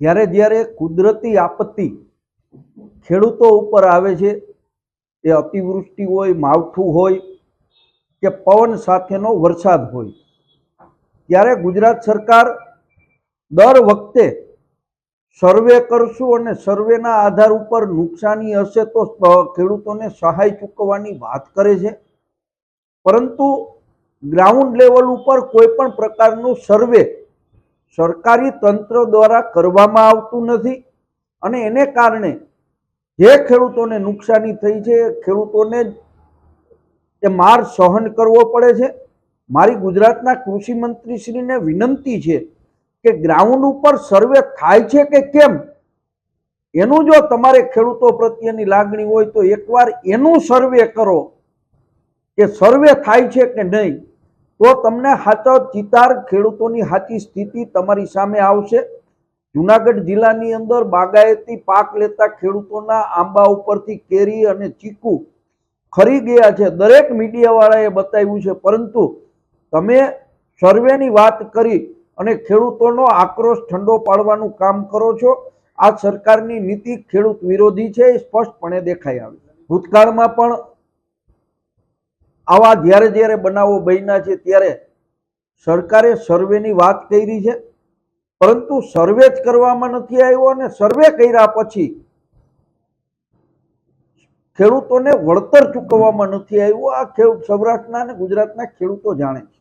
જ્યારે જ્યારે કુદરતી આપત્તિ ખેડૂતો ઉપર આવે છે, એ અતિવૃષ્ટિ હોય, માવઠું હોય કે પવન સાથેનો વરસાદ હોય, ત્યારે ગુજરાત સરકાર દર વખતે સર્વે કરશું અને સર્વેના આધાર ઉપર નુકસાની હશે તો ખેડૂતોને સહાય ચૂકવવાની વાત કરે છે. પરંતુ ગ્રાઉન્ડ લેવલ ઉપર કોઈ પણ પ્રકારનું સર્વે સરકારી તંત્ર દ્વારા કરવામાં આવતું નથી અને એને કારણે જે ખેડૂતોને નુકસાની થઈ છે, ખેડૂતોને એ માર સહન કરવો પડે છે. મારી ગુજરાતના કૃષિ મંત્રીશ્રીને વિનંતી છે કે ગ્રાઉન્ડ ઉપર સર્વે થાય છે કે કેમ? એનું જો તમારે ખેડૂતો પ્રત્યેની લાગણી હોય તો એકવાર એનું સર્વે કરો કે સર્વે થાય છે કે નહીં. તો તમને સાચો ચિતાર ખેડૂતોની સાચી સ્થિતિ તમારી સામે આવશે. જુનાગઢ જિલ્લાની અંદર બાગાયતી પાક લેતા ખેડૂતોના આંબા ઉપરથી કેરી અને ચીકુ ખરી ગયા છે. દરેક મીડિયાવાળાએ બતાવ્યું છે. પરંતુ તમે સર્વેની વાત કરી અને ખેડૂતોનો આક્રોશ ઠંડો પાડવાનું કામ કરો છો, આ સરકારની નીતિ ખેડૂત વિરોધી છે એ સ્પષ્ટપણે દેખાઈ આવે. ભૂતકાળમાં પણ આવા જ્યારે જ્યારે બનાવો બન્યા છે ત્યારે સરકારે સર્વેની વાત કરી છે. પરંતુ સર્વે જ કરવામાં નથી આવ્યો અને સર્વે કર્યા પછી ખેડૂતોને વળતર ચૂકવવામાં નથી આવ્યું. આ ખેડૂત સૌરાષ્ટ્રના અને ગુજરાતના ખેડૂતો જાણે છે.